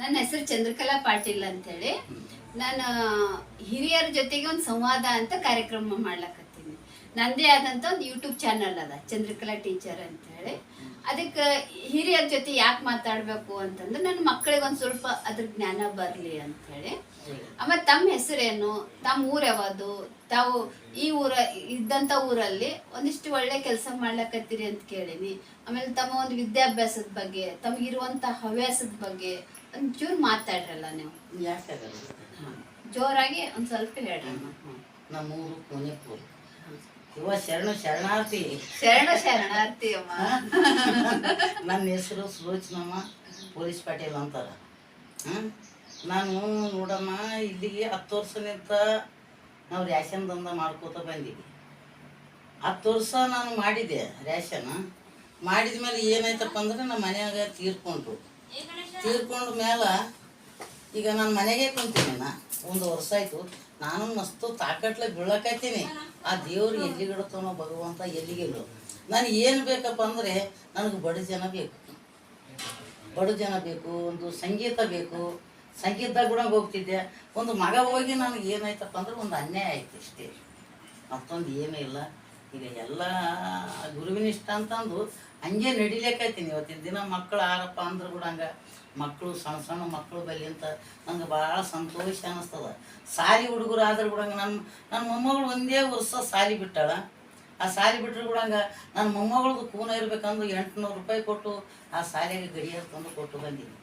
ನನ್ನ ಹೆಸರು ಚಂದ್ರಕಲಾ ಪಾಟೀಲ್ ಅಂತೇಳಿ. ನಾನು ಹಿರಿಯರ ಜೊತೆಗೆ ಒಂದು ಸಂವಾದ ಅಂತ ಕಾರ್ಯಕ್ರಮ ಮಾಡ್ಲಕತ್ತೀನಿ. ನಂದೇ ಆದಂಥ ಒಂದು ಯೂಟ್ಯೂಬ್ ಚಾನಲ್ ಅದ, ಚಂದ್ರಕಲಾ ಟೀಚರ್ ಅಂತೇಳಿ. ಅದಕ್ಕೆ ಹಿರಿಯರ ಜೊತೆ ಯಾಕೆ ಮಾತಾಡಬೇಕು ಅಂತಂದ್ರೆ ನನ್ನ ಮಕ್ಕಳಿಗೆ ಒಂದು ಸ್ವಲ್ಪ ಅದ್ರ ಜ್ಞಾನ ಬರಲಿ ಅಂತೇಳಿ. ಆಮೇಲೆ ತಮ್ಮ ಹೆಸರೇನು? ತಮ್ಮ ಊರು ಯಾವುದು? ತಾವು ಈ ಊರ ಇದ್ದಂಥ ಊರಲ್ಲಿ ಒಂದಿಷ್ಟು ಒಳ್ಳೆ ಕೆಲಸ ಮಾಡ್ಲಕತ್ತೀರಿ ಅಂತ ಕೇಳೀನಿ. ಆಮೇಲೆ ತಮ್ಮ ಒಂದು ವಿದ್ಯಾಭ್ಯಾಸದ ಬಗ್ಗೆ ತಮಗಿರುವಂಥ ಹವ್ಯಾಸದ ಬಗ್ಗೆ ಒಂಚೂರು ಮಾತಾಡ್ರಲ್ಲ ನೀವು. ಯಾಕೆ ಜೋರಾಗಿ ಒಂದು ಸ್ವಲ್ಪ ಹೇಳ್ರಮ್ಮ ನಮ್ಮೂರು ಕೋನೆಪುರ ಇವ ಶರಣು ಶರಣಾರ್ಥಿ. ಶರಣ ಶರಣಾರ್ಥಿ ಅಮ್ಮ. ನನ್ನ ಹೆಸರು ಸುಲೋಚನಮ್ಮ ಪೊಲೀಸ್ ಪಾಟೀಲ್ ಅಂತಾರ? ನಾನು ನೋಡಮ್ಮ ಇಲ್ಲಿಗೆ ಹತ್ತು ವರ್ಷನಿಂದ ನಾವು ರ್ಯಾಷನ್ ದಂಧ ಮಾಡ್ಕೋತ ಬಂದೀವಿ. ಹತ್ತು ವರ್ಷ ನಾನು ಮಾಡಿದೆ ರ್ಯಾಷನ್ ಮಾಡಿದ ಮೇಲೆ ಏನಾಯ್ತಪ್ಪ ಅಂದ್ರೆ ನಮ್ಮ ಮನೆಯಾಗ ತೀರ್ಕೊಂಡ್ರು. ತೀರ್ಕೊಂಡ ಮೇಲೆ ಈಗ ನಾನು ಮನೆಗೆ ಕುಂತೀನಿ ನಾ ಒಂದು ವರ್ಷ ಆಯ್ತು. ನಾನು ಮಸ್ತು ತಾಕಟ್ಲೆ ಬೀಳಕತ್ತೀನಿ. ಆ ದೇವ್ರು ಎಲ್ಲಿಗಿಡತಾನೋ ಭಗವಂತ ಎಲ್ಲಿಗಿಡು ನನಗೆ ಏನು ಬೇಕಪ್ಪ ಅಂದರೆ ನನಗೆ ಬಡ ಜನ ಬೇಕು. ಬಡ ಜನ ಬೇಕು, ಒಂದು ಸಂಗೀತ ಬೇಕು. ಸಂಗೀತ ಕೂಡ ಹೋಗ್ತಿದ್ದೆ. ಒಂದು ಮಗ ಹೋಗಿ ನನಗೆ ಏನಾಯ್ತಪ್ಪ ಅಂದ್ರೆ ಒಂದು ಅನ್ಯಾಯ ಆಯ್ತು ಇಷ್ಟೇ. ಮತ್ತೊಂದು ಏನೂ ಇಲ್ಲ. ಈಗ ಎಲ್ಲ ಗುರುವಿನ ಇಷ್ಟ ಅಂತಂದು ಹಂಗೆ ನಡಿಲೇಕೈತೀನಿ ಇವತ್ತಿನ ದಿನ ಮಕ್ಕಳು ಆರಪ್ಪ ಅಂದ್ರೆ ಕೂಡ ಹಂಗೆ ಮಕ್ಕಳು ಸಣ್ಣ ಸಣ್ಣ ಮಕ್ಕಳು ಬಲ್ಲಿ ಅಂತ ನಂಗೆ ಭಾಳ ಸಂತೋಷ ಅನ್ನಿಸ್ತದ ಸಾರಿ ಹುಡುಗರು ಆದ್ರೆ ಕೂಡ ನನ್ನ ನನ್ನ ಮೊಮ್ಮಗಳು ಒಂದೇ ವರ್ಷ ಸಾರಿ ಬಿಟ್ಟಾಳ. ಆ ಸಾರಿ ಬಿಟ್ಟರು ಕೂಡ ಹಂಗೆ ನನ್ನ ಮೊಮ್ಮಗಳದು ಕೂನ ಇರ್ಬೇಕಂದ್ರೆ ಎಂಟುನೂರು ರೂಪಾಯಿ ಕೊಟ್ಟು ಆ ಸಾರಿಗೆ ಗಡಿಯಾರ ತಂದು ಕೊಟ್ಟು ಬಂದೀನಿ.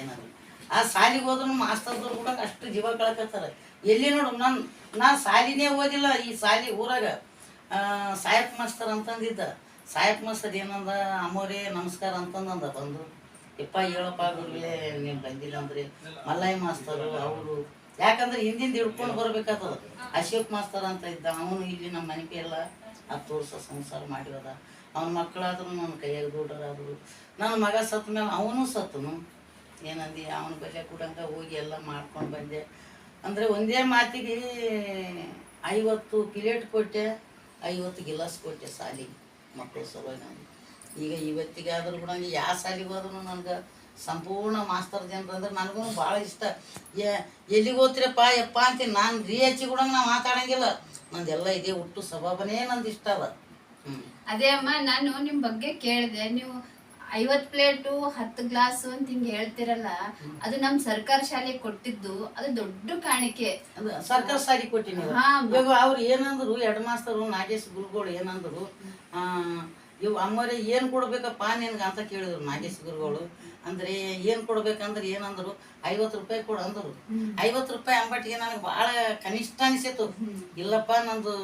ಏನಾದ್ರು. ಆ ಸಾಲಿಗೆ ಹೋದ್ರು ಮಾಸ್ತರ್ದವ್ರು ಕೂಡ ಅಷ್ಟು ಜೀವ ಕಳ್ಕತ್ತಾರೆ. ಎಲ್ಲಿ ನೋಡು ನಾನು ನಾನು ಸಾಲಿನೇ ಓದಿಲ್ಲ ಈ ಸಾಲಿ ಊರಾಗ. ಆ, ಸಾಯಪ್ ಮಾಸ್ತರ್ ಅಂತಂದಿದ್ದ. ಸಾಯಕ್ ಮಾಸ್ತರ್ ಏನಂದ ಅಮ್ಮೋರೇ ನಮಸ್ಕಾರ ಅಂತಂದಂದ. ಬಂದು ಇಪ್ಪ ಹೇಳಪ್ಪ ಗುರುಗಳೇ ನೀವು ಬಂದಿಲ್ಲ ಅಂದ್ರೆ ಮಲ್ಲಯ್ಯ ಮಾಸ್ತರು ಅವರು ಯಾಕಂದ್ರೆ ಹಿಂದಿಂದ ಹಿಡ್ಕೊಂಡು ಬರ್ಬೇಕಾಗ್ತದ ಅಶೋಕ್ ಮಾಸ್ತರ್ ಅಂತ ಇದ್ದ ಅವನು ಇಲ್ಲಿ ನಮ್ಮ ಮನೆಗೆ ಎಲ್ಲ ಹತ್ತು ವರ್ಷ ಸಂಸಾರ ಮಾಡಿರೋದ. ಅವನ ಮಕ್ಕಳಾದ್ರು ನನ್ನ ಕೈಯಾಗ ದೊಡ್ಡರಾದ್ರು. ನನ್ನ ಮಗ ಸತ್ತ ಮೇಲೆ ಅವನು ಸತ್ತನು ಏನಂದಿ ಅವನ ಬೆಲೆ ಕೂಡಂಗ ಹೋಗಿ ಎಲ್ಲ ಮಾಡ್ಕೊಂಡು ಬಂದೆ. ಅಂದರೆ ಒಂದೇ ಮಾತಿಗೆ ಐವತ್ತು ಪ್ಲೇಟ್ ಕೊಟ್ಟೆ. ಐವತ್ತು ಗಿಲಾಸ್ ಕೊಟ್ಟೆ ಸಾಲಿಗೆ ಮಕ್ಕಳು ಸಲುವಾಗಿ ನಾನು. ಈಗ ಇವತ್ತಿಗೆ ಆದರೂ ಕೂಡ ಯಾವ ಸಾಲಿಗೆ ಹೋದ್ರು ನನಗೆ ಸಂಪೂರ್ಣ ಮಾಸ್ತರ್ ಜನರು ಅಂದ್ರೆ ನನಗೂ ಭಾಳ ಇಷ್ಟ. ಎಲ್ಲಿಗೆ ಓದ್ತಿರಪ್ಪ ಯಪ್ಪ ಅಂತೀನಿ ನಾನು ರೀ ಹಚ್ಚಿ ಕೂಡ ನಾ ಮಾತಾಡಂಗಿಲ್ಲ. ನಂದೆಲ್ಲ ಇದೇ ಹುಟ್ಟು ಸ್ವಭಾವನೇ ನಂದು ಇಷ್ಟ ಅದ ಅದೇ ಅಮ್ಮ, ನಾನು ನಿಮ್ಮ ಬಗ್ಗೆ ಕೇಳಿದೆ, ನೀವು ಐವತ್ ಪ್ಲೇಟು ಹತ್ತು ಗ್ಲಾಸ್ ಅಂತ ಹಿಂಗ್ ಹೇಳ್ತಿರಲ್ಲ ಅದು ನಮ್ ಸರ್ಕಾರ ಶಾಲೆ ಕೊಟ್ಟಿದ್ದು ಅದು ದೊಡ್ಡ ಕಾಣಿಕೆ. ಸರ್ಕಾರ ಶಾಲೆ ಕೊಟ್ಟಿನಿ ಇವಾಗ. ಅವ್ರು ಏನಂದ್ರು ಹೆಡ್ ಮಾಸ್ತರು ನಾಗೇಶ್ ಗುರುಗಳು ಏನಂದ್ರು ಆ, ಇವ್ ಅಮ್ಮರೇ ಏನ್ ಕೊಡ್ಬೇಕಪ್ಪ ನಿನ್ಗ ಅಂತ ಕೇಳಿದ್ರು ನಾಗೇಶ್ ಗುರುಗಳು. ಅಂದ್ರೆ ಏನ್ ಕೊಡ್ಬೇಕಂದ್ರೆ ಏನಂದ್ರು ಐವತ್ ರೂಪಾಯಿ ಕೊಡು ಅಂದ್ರು. ಐವತ್ತು ರೂಪಾಯಿ ಅಂಬಟ್ಟಿಗೆ ನನಗೆ ಬಹಳ ಕನಿಷ್ಠ ಅನಿಸಿತು. ಇಲ್ಲಪ್ಪ ನಂದು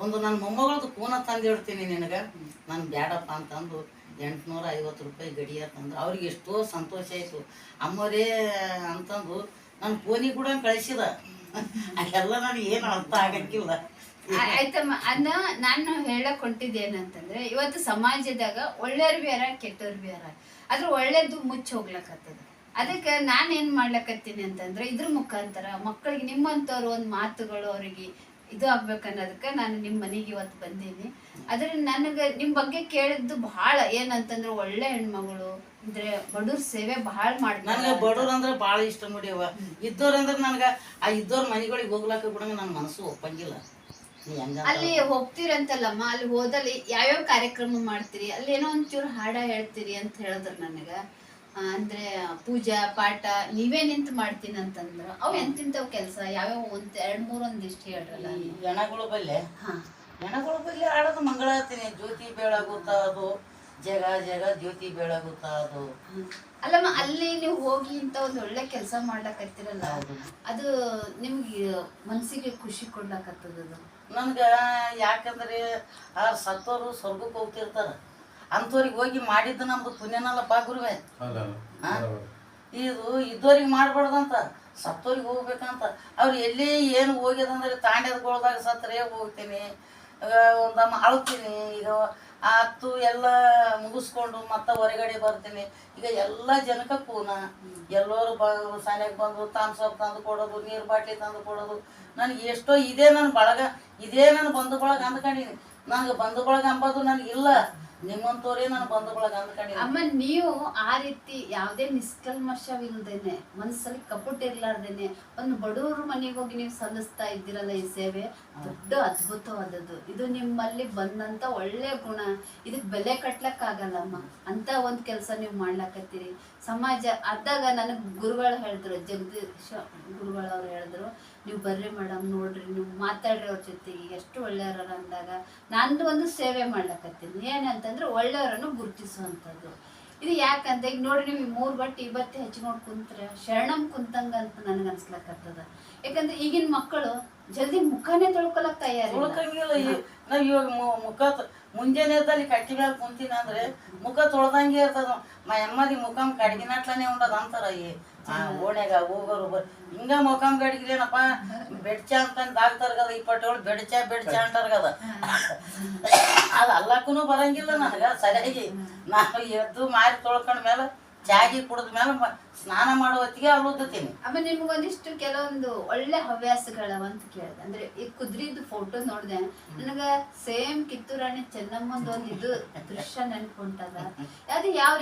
ಒಂದು ನನ್ನ ಮೊಮ್ಮಗಳದ್ದು ಕೂನ ತಂದಿಡ್ತೀನಿ ನಿನಗ ನಿನಗೆ. ನಾನು ಬ್ಯಾಡಪ್ಪ ಅಂತಂದು ಎಂಟುನೂರ ಐವತ್ತು ರೂಪಾಯಿ ಗಡಿಯ ತಂದ್ರು. ಅವ್ರಿಗೆ ಎಷ್ಟೋ ಸಂತೋಷ ಆಯಿತು. ಅಮ್ಮರೇ ಅಂತಂದು ನನ್ನ ಫೋನಿಗೆ ಕೂಡ ಕಳಿಸಿದ. ಅದೆಲ್ಲ ನನಗೆ ಏನು ಅರ್ಥ ಆಗಕ್ಕಿಲ್ಲ. ಆಯ್ತಮ್ಮ. ಅನ್ನ ನಾನು ಹೇಳಕ್ ಹೊಂಟಿದ್ದೇನಂತಂದ್ರೆ, ಇವತ್ತು ಸಮಾಜದಾಗ ಒಳ್ಳೆಯವ್ರು ಬೇರ, ಕೆಟ್ಟವ್ರು ಬೇರ. ಅದ್ರ ಒಳ್ಳೇದು ಮುಚ್ಚಿ ಹೋಗ್ಲಕತ್ತದ. ಅದಕ್ಕೆ ನಾನು ಏನು ಮಾಡ್ಲಕತ್ತೀನಿ ಅಂತಂದ್ರೆ, ಇದ್ರ ಮುಖಾಂತರ ಮಕ್ಕಳಿಗೆ ನಿಮ್ಮಂಥವ್ರು ಒಂದು ಮಾತುಗಳು ಅವರಿಗೆ ಇದು ಆಗ್ಬೇಕನ್ನೋದಕ್ಕೆ ನಾನು ನಿಮ್ಮ ಮನೆಗೆ ಇವತ್ತು ಬಂದೀನಿ. ಅದ್ರ ನನಗೆ ನಿಮ್ಮ ಬಗ್ಗೆ ಕೇಳಿದ್ದು ಬಹಳ ಏನಂತಂದ್ರೆ ಒಳ್ಳೆ ಹೆಣ್ಮಗಳು ಅಂದ್ರೆ ಬಡವ್ರ ಸೇವೆ ಬಹಳ ನನಗೆ ಮಾಡ್ತಾರೆ ಬಡವ್ರ ಅಂದ್ರೆ ಬಹಳ ಇಷ್ಟ ನೋಡಿಯವ ಇದ್ದವ್ರ ಅಂದ್ರೆ ನನಗೆ ಆ ಇದ್ದವ್ರ ಮನೆಗಳಿಗೆ ಹೋಗ್ಲಾಕ ಕೂಡ ನನ್ನ ಮನಸ್ಸು ಒಪ್ಪಂಗಿಲ್ಲ. ಅಲ್ಲಿ ಹೋಗ್ತೀರಂತಲ್ಲಮ್ಮ ಅಲ್ಲಿ ಹೋದಲ್ಲಿ ಯಾವ್ಯಾವ ಕಾರ್ಯಕ್ರಮ ಮಾಡ್ತೀರಿ ಅಲ್ಲಿ ಏನೋ ಒಂಚೂರು ಹಾಡ ಹೇಳ್ತೀರಿ ಅಂತ ಹೇಳಿದ್ರು ನನಗ. ಅಂದ್ರೆ ಪೂಜಾ ಪಾಠ ನೀವೇ ನಿಂತು ಮಾಡ್ತೀನಿ ಅಂತಂದ್ರು. ಅವ್ ಎಂತಿಂತವ್ ಕೆಲಸ? ಯಾವ್ಯಾವ ಒಂದ್ ಎರಡ್ ಮೂರ್ ಒಂದಿಷ್ಟು ಹೇಳ್ರಲ್ಲ ಜನಗಳು ಹೆಣಗಳು ಬಲ್ಲೆ? ಗಣಗಳು ಬಲ್ಲೆ ಆಡೋದು ಮಂಗಳಾರತಿನಿ. ಜ್ಯೋತಿ ಬೆಳಗುತ್ತಾ ಅದು? ಜಗ ಜಗ ಜ್ಯೋತಿ ಬೆಳಗುತ್ತಾ ಅದು? ಅಲ್ಲಮ್ಮ ಅಲ್ಲಿ ನೀವು ಹೋಗಿ ಇಂತ ಒಂದ್ ಒಳ್ಳೆ ಕೆಲಸ ಮಾಡ್ಲಕತ್ತೀರಲ್ಲ. ಅದು ನಿಮ್ಗೆ ಮನ್ಸಿಗೆ ಖುಷಿ ಕೊಡ್ಲಕತ್ತದ ನನ್ಗೆ ಯಾಕಂದ್ರೆ ಆ ಸತ್ತೋರು ಸ್ವರ್ಗಕ್ಕೆ ಹೋಗ್ತಿರ್ತಾರ. ಅಂಥವ್ರಿಗೆ ಹೋಗಿ ಮಾಡಿದ್ದು ನಮ್ದು ಪುಣ್ಯನಲ್ಲಪ್ಪ ಗುರುವೆ? ಇದು ಇದ್ದವ್ರಿಗೆ ಮಾಡ್ಬಾರ್ದಂತ ಸತ್ತೋರಿಗೆ ಹೋಗ್ಬೇಕಂತ. ಅವ್ರು ಎಲ್ಲಿ ಏನು ಹೋಗ್ಯದಂದ್ರೆ ತಾಂಡ್ಯದಗೊಳ್ದಾಗ ಸತ್ತರೆ ಹೋಗ್ತೀನಿ ಒಂದಮ್ಮ ಅಳ್ತೀನಿ ಈಗ ಹತ್ತು ಎಲ್ಲ ಮುಗಿಸ್ಕೊಂಡು ಮತ್ತೆ ಹೊರಗಡೆ ಬರ್ತೀನಿ. ಈಗ ಎಲ್ಲ ಜನಕ್ಕೆ ಕೂನ ಎಲ್ಲರೂ ಬ ಸಾನ್ಯಾಗ ಬಂದು ತಾಮ್ಸಪ್ ಸೊಪ್ಪು ತಂದು ಕೊಡೋದು ನೀರು ಬಾಟ್ಲಿ ತಂದು ಕೊಡೋದು. ನನಗೆ ಎಷ್ಟೋ ಇದೇ ನನ್ನ ಬಳಗ ಇದೇ ನನ್ನ ಬಂಧು ಬಳಗ ಅಂದ್ಕೊಂಡಿನಿ ನನಗೆ ಬಂಧು ಬಳಗ ಅಂಬೋದು ನನಗಿಲ್ಲ ನಾನು ಅಮ್ಮ, ನೀವು ಆ ರೀತಿ ಯಾವುದೇ ನಿಷ್ಕಲ್ಮಶವಿಲ್ದೇನೆ ಮನಸ್ಸಲ್ಲಿ ಕಪುಟ್ ಇರ್ಲಾರ್ದೇನೆ ಒಂದು ಬಡವ್ರ ಮನೆಗೆ ಹೋಗಿ ನೀವು ಸಲ್ಲಿಸ್ತಾ ಇದ್ದೀರಲ್ಲ ಈ ಸೇವೆ, ದೊಡ್ಡ ಅದ್ಭುತವಾದದ್ದು. ಇದು ನಿಮ್ಮಲ್ಲಿ ಬಂದಂತ ಒಳ್ಳೆ ಗುಣ. ಇದಕ್ ಬೆಲೆ ಕಟ್ಲಕ್ಕಾಗಲ್ಲಮ್ಮ ಅಂತ ಒಂದ್ ಕೆಲಸ ನೀವು ಮಾಡ್ಲಕತ್ತೀರಿ. ಸಮಾಜ ಅದಾಗ ನನಗೆ ಗುರುಗಳು ಹೇಳಿದ್ರು ಜಗದೀಶ ಗುರುಗಳವ್ರು ಹೇಳಿದ್ರು, ನೀವು ಬರ್ರಿ ಮೇಡಮ್ ನೋಡ್ರಿ, ನೀವು ಮಾತಾಡ್ರಿ ಅವ್ರ ಜೊತೆಗೆ, ಎಷ್ಟು ಒಳ್ಳೆಯವ್ರ ಅಂದಾಗ ನಂದು ಒಂದು ಸೇವೆ ಮಾಡ್ಲಕತ್ತೀನಿ. ಏನಂತಂದ್ರೆ ಒಳ್ಳೆಯವರನ್ನು ಗುರುತಿಸುವಂಥದ್ದು. ಇದು ಯಾಕಂತ ಈಗ ನೋಡ್ರಿ ನೀವು ಮೂರು ಬಟ್ಟೆ ಬಟ್ಟೆ ಹಚ್ಕೊಂಡು ಕುಂತ್ರೆ ಶರಣಂ ಕುಂತಂಗ ಅಂತ ನನಗೆ ಅನ್ಸ್ಲಕ್ಕತ್ತದ ಯಾಕಂದ್ರೆ ಈಗಿನ ಮಕ್ಕಳು ಜಲ್ದಿ ಮುಖನೇ ತೊಳ್ಕೊಳಕ್ ತಯಾರಿ ನಾವ್ ಇವಾಗ ಮುಖ ಮುಂಜಾನೆ ಎದ್ದಲ್ಲಿ ಕಟ್ಟಿ ಮೇಲೆ ಕುಂತೀನಿ ಅಂದ್ರೆ ಮುಖ ತೊಳ್ದಂಗೆ ಇರ್ತದ. ಮ ಎಮ್ಮದಿ ಮುಖಂ ಕಡ್ಗಿನಾಟ್ಲನೆ ಉಂಡದ ಅಂತಾರ ಓಣ್ಯಾಗ ಹೋಗೋರು ಹಿಂಗ ಮುಖಂ ಗಡಿಗಿಲೇನಪ್ಪ ಬೆಡ್ಚ ಅಂತ ಈ ಇಪ್ಪತ್ತೇಳು ಬೆಡ್ಚ ಬೆಡ್ಚ ಅಂತಾರ್ಗದ. ಅದ ಅಲ್ಲಕ್ಕೂ ಬರಂಗಿಲ್ಲ ನನಗ, ಸರಿಯಾಗಿ. ನಾನು ಎದ್ದು ಮಾರಿ ತೊಳ್ಕೊಂಡ ಮೇಲೆ, ಚಾಗಿ ಕುಡಿದ ಮೇಲೆ ಸ್ನಾನ ಮಾಡೋ ಹೊತ್ತಿಗೆ ಅಲ್ಲುತ್ತೀನಿ ಆಮೇಲೆ ನಿಮ್ಗೊಂದಿಷ್ಟು ಕೆಲವೊಂದು ಒಳ್ಳೆ ಹವ್ಯಾಸಗಳವ ಅಂತ ಕೇಳಿದೆ. ಅಂದ್ರೆ ಈ ಕುದ್ರಿದ್ದು ಫೋಟೋ ನೋಡಿದೆ. ನನಗ ಸೇಮ್ ಕಿತ್ತೂರಾಣಿ ಚೆನ್ನಮ್ಮಂದು ಒಂದು ಇದು ದೃಶ್ಯ ನೆನ್ಪುಂಟದ ಅದು ಯಾವ